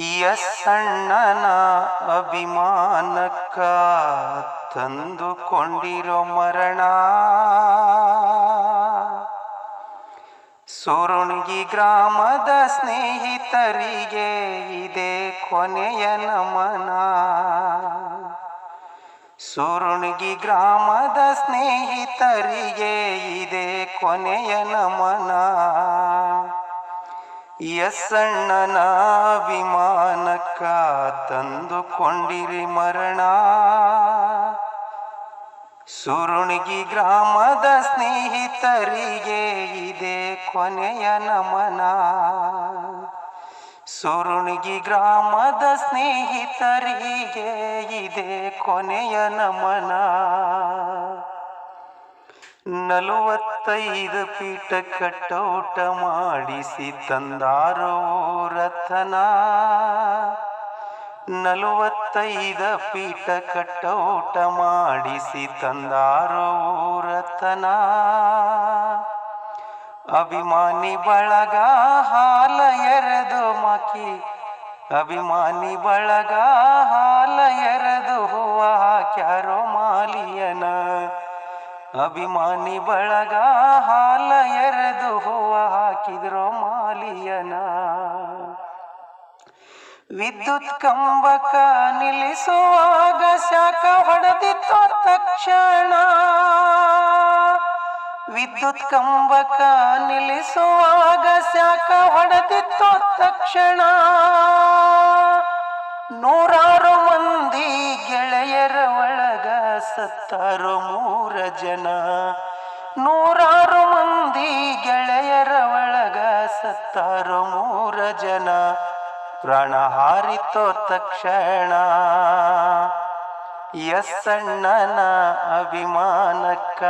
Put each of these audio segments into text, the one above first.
ಯಸ್ಸಣ್ಣನ ಅಭಿಮಾನಕ್ಕ ತಂದುಕೊಂಡಿರೋ ಮರಣ. ಸುರುಣಿಗಿ ಗ್ರಾಮದ ಸ್ನೇಹಿತರಿಗೆ ಇದೆ ಕೊನೆಯ ನಮನ. ಸುರುಣಗಿ ಗ್ರಾಮದ ಸ್ನೇಹಿತರಿಗೆ ಇದೆ ಕೊನೆಯ ನಮನ. ಯಸ್ಸಣ್ಣನ ಅಭಿಮಾನಕ್ಕ ತಂದುಕೊಂಡಿರಿ ಮರಣ. ಸುರುಣಿಗಿ ಗ್ರಾಮದ ಸ್ನೇಹಿತರಿಗೆ ಇದೆ ಕೊನೆಯ ನಮನ. ಸುರುಣಿಗಿ ಗ್ರಾಮದ ಸ್ನೇಹಿತರಿಗೆ ಇದೆ ಕೊನೆಯ ನಮನ. ನಲವತ್ತೈದು ಪೀಠ ಕಟ್ಟೋಟ ಮಾಡಿಸಿ ತಂದಾರೋ ರಥನ. ನಲವತ್ತೈದ ಪೀಠ ಕಟ್ಟೋಟ ಮಾಡಿಸಿ ತಂದಾರೋ ರಥನ. ಅಭಿಮಾನಿ ಬಳಗ ಹಾಲ ಎರೆದು ಮಕಿ. ಅಭಿಮಾನಿ ಬಳಗ ಹಾಲ ಎರೆದು ಹೂವ ಹಾಕ್ಯಾರೋ ಮಾಲಿಯನ. ಅಭಿಮಾನಿ ಬಳಗ ಹಾಲ ಎರೆದು ಹೂವ ಹಾಕಿದ್ರೋ ಮಾಲಿಯನ. ವಿದ್ಯುತ್ ಕಂಬಕ ನಿಲ್ಲಿಸುವಾಗ ಶಾಖ ಹೊಡೆದಿತ್ತು ತಕ್ಷಣ. ವಿದ್ಯುತ್ ಕಂಬಕ ನಿಲ್ಲಿಸುವಾಗ ಶಾಖ ಹೊಡೆದಿತ್ತು ತಕ್ಷಣ. ನೂರಾರು ಸತ್ತಾರು ಮೂರ ಜನ. ನೂರಾರು ಮಂದಿ ಗೆಳೆಯರ ಒಳಗ ಸತ್ತಾರು ಮೂರ ಜನ. ಪ್ರಾಣ ಹಾರಿತೋ ತಕ್ಷಣ. ಎಸ್ಸಣ್ಣನ ಅಭಿಮಾನಕ್ಕ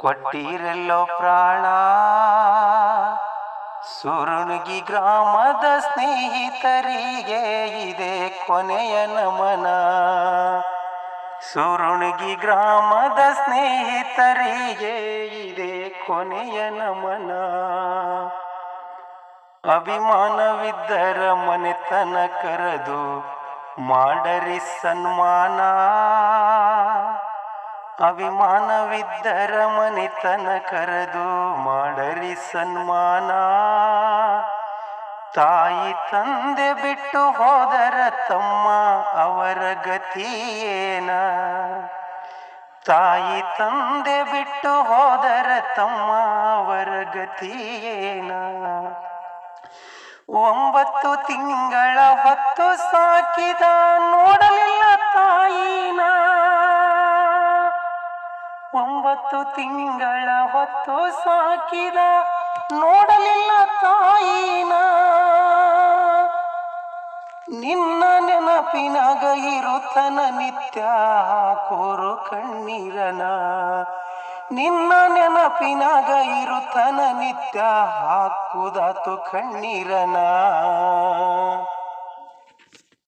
ಕೊಟ್ಟಿರಲ್ಲೋ ಪ್ರಾಣ. ಸುರುಣಗಿ ಗ್ರಾಮದ ಸ್ನೇಹಿತರಿಗೆ ಇದೆ ಕೊನೆಯ ನಮನ. ಸುರುಣಿಗಿ ಗ್ರಾಮದ ಸ್ನೇಹಿತರಿಗೆ ಇದೆ ಕೊನೆಯ ನಮನ. ಅಭಿಮಾನವಿದ್ದರ ಮನೆತನ ಕರೆದು ಮಾಡರಿ ಸನ್ಮಾನ. ಅಭಿಮಾನವಿದ್ದರ ಮನೆತನ ಕರೆದು ಮಾಡರಿ ಸನ್ಮಾನ. ತಾಯಿ ತಂದೆ ಬಿಟ್ಟು ಹೋದರ ತಮ್ಮ ಅವರ ಗತಿಯೇನ? ತಾಯಿ ತಂದೆ ಬಿಟ್ಟು ಹೋದರ ತಮ್ಮ ಅವರ ಗತಿಯೇನ? ಒಂಬತ್ತು ತಿಂಗಳ ಹೊತ್ತು ಸಾಕಿದ ನೋಡಲಿಲ್ಲ ತಾಯಿನ. ಒಂಬತ್ತು ತಿಂಗಳ ಹೊತ್ತು ಸಾಕಿದ ನೋಡಲಿಲ್ಲ ತಾಯಿನ. ನೆನಪಿನಾಗ ಇರುತ್ತನ ನಿತ್ಯ ಕೋರು ಕಣ್ಣೀರನ. ನಿನ್ನ ನೆನಪಿನಾಗ ಇರುತ್ತನ ನಿತ್ಯ ಹಾಕುದಾತು ಕಣ್ಣೀರನ.